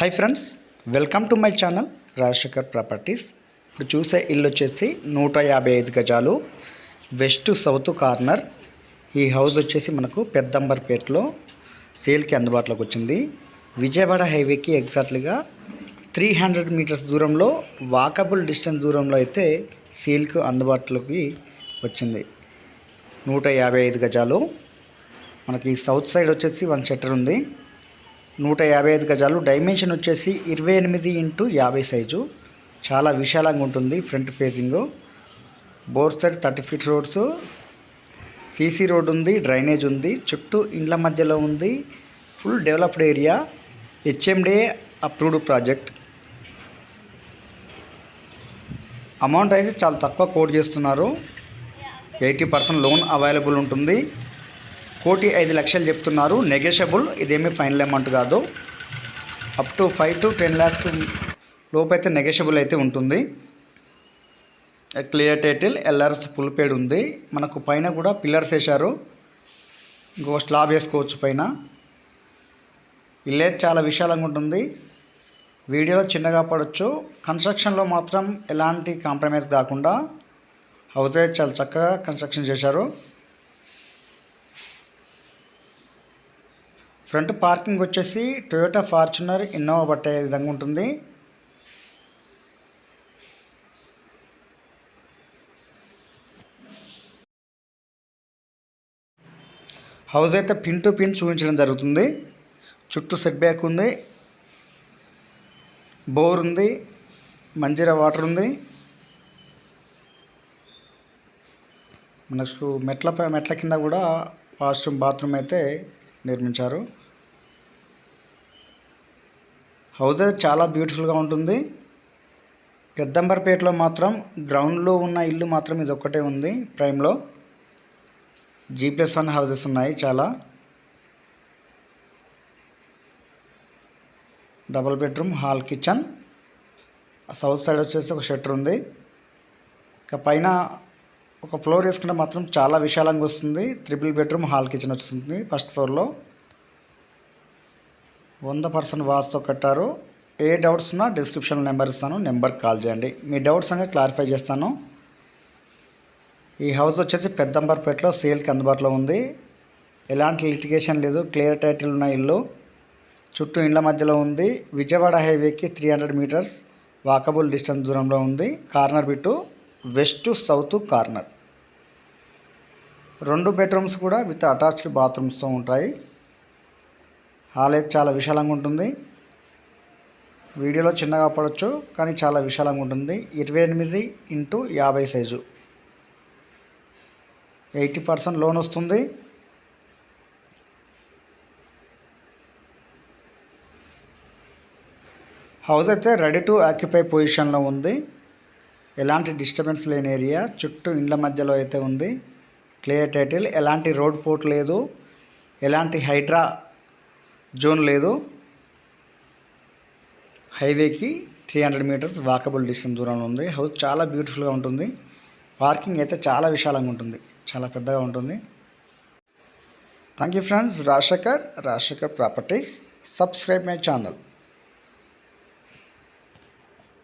Hi friends welcome to my channel Rajasekhar properties ఇప్పుడు చూసే ఇల్లు వచ్చేసి నూట యాభై ఐదు గజాలు. వెస్ట్ సౌత్ కార్నర్ ఈ హౌస్ వచ్చేసి మనకు పెద్దంబర్పేటలో సేల్కి అందుబాటులోకి వచ్చింది. విజయవాడ హైవేకి ఎగ్జాక్ట్లీగా త్రీ హండ్రెడ్ మీటర్స్ దూరంలో వాకబుల్ డిస్టెన్స్ దూరంలో అయితే సేల్కి అందుబాటులోకి వచ్చింది. నూట యాభై ఐదు గజాలు. మనకి సౌత్ సైడ్ వచ్చేసి వన్ షట్టర్ ఉంది. నూట యాభై ఐదు గజాలు. డైమెన్షన్ వచ్చేసి ఇరవై ఎనిమిది ఇంటూ యాభై సైజు. చాలా విశాలంగా ఉంటుంది front facing. Both side thirty feet roads. C C road ఉంది డ్రైనేజ్ ఉంది చుట్టూ ఇండ్ల మధ్యలో ఉంది. Full developed area HMDA approved project amount అయితే చాలా తక్కువ కోట్ చేస్తున్నారు. ఎయిటీ పర్సెంట్ లోన్ అవైలబుల్ ఉంటుంది. కోటి ఐదు లక్షలు చెప్తున్నారు. నెగెషబుల్ ఇదేమీ ఫైనల్ అమౌంట్ కాదు. Up to five to ten lakhs లోపైతే అయితే అయితే ఉంటుంది. Clear title LRS full paid ఉంది. మనకు పైన కూడా పిల్లర్స్ వేశారు. ఇంకో స్లాబ్ వేసుకోవచ్చు పైన. ఇల్లే చాలా విశాలంగా ఉంటుంది. వీడియోలో చిన్నగా పడవచ్చు కన్స్ట్రక్షన్లో మాత్రం ఎలాంటి కాంప్రమైజ్ కాకుండా అవుతే అయితే చాలా చక్కగా కన్స్ట్రక్షన్ చేశారు. ఫ్రంట్ పార్కింగ్ వచ్చేసి టొయోటా ఫార్చునర్ ఇన్నోవా పట్టే విధంగా ఉంటుంది. హౌస్ అయితే పిన్ టు పిన్ చూపించడం జరుగుతుంది. చుట్టూ సెట్ బ్యాక్ ఉంది. బోర్ ఉంది. మంజీరా వాటర్ ఉంది. మనకు మెట్ల పై- మెట్ల కింద కూడా వాష్రూమ్ బాత్రూమ్ అయితే నిర్మించారు. హౌస్ చాలా బ్యూటిఫుల్గా ఉంటుంది. పెద్దంబర్పేటలో మాత్రం గ్రౌండ్లో ఉన్న ఇల్లు మాత్రం ఇది ఒక్కటే ఉంది ప్రైమ్లో. జీ ప్లస్ వన్ హౌసెస్ ఉన్నాయి చాలా. Double bedroom hall kitchen. South side వచ్చేసి ఒక షట్టర్ ఉంది. ఇక పైన ఒక ఫ్లోర్ వేసుకుంటే మాత్రం చాలా విశాలంగా వస్తుంది. త్రిపుల్ బెడ్రూమ్ హాల్ కిచెన్ వస్తుంది ఫస్ట్ ఫ్లోర్లో. వంద పర్సెంట్ వాస్తో కట్టారు. ఏ డౌట్స్ ఉన్నా డిస్క్రిప్షన్ నెంబర్ ఇస్తాను. నెంబర్కి కాల్ చేయండి. మీ డౌట్స్ అనేది క్లారిఫై చేస్తాను. ఈ హౌస్ వచ్చేసి పెద్దంబర్పేటలో సేల్కి అందుబాటులో ఉంది. ఎలాంటి లిటిగేషన్ లేదు. క్లియర్ టైటిల్ ఉన్న ఇల్లు. చుట్టూ ఇండ్ల మధ్యలో ఉంది. విజయవాడ హైవేకి three hundred metres walkable distance దూరంలో ఉంది. Corner bit west south corner. రెండు బెడ్రూమ్స్ కూడా విత్ అటాచ్డ్ బాత్రూమ్స్తో ఉంటాయి. హాల్ అయితే చాలా విశాలంగా ఉంటుంది. వీడియోలో చిన్నగా పడవచ్చు కానీ చాలా విశాలంగా ఉంటుంది. ఇరవై ఎనిమిది ఇంటూ యాభై సైజు. ఎయిటీ పర్సెంట్ లోన్ వస్తుంది. హౌస్ అయితే రెడీ టు ఆక్యుపై పొజిషన్లో ఉంది. ఎలాంటి డిస్టర్బెన్స్ లేని ఏరియా చుట్టూ ఇండ్ల మధ్యలో అయితే ఉంది. క్లియర్ టైటిల్ ఎలాంటి రోడ్ పోర్ట్ లేదు. ఎలాంటి హైడ్రా జోన్ లేదు. హైవేకి three hundred metres walkable distance దూరంలో ఉంది. హౌస్ చాలా బ్యూటిఫుల్గా ఉంటుంది. పార్కింగ్ అయితే చాలా విశాలంగా ఉంటుంది. చాలా పెద్దగా ఉంటుంది. Thank you friends Rajasekhar Rajasekhar properties subscribe my channel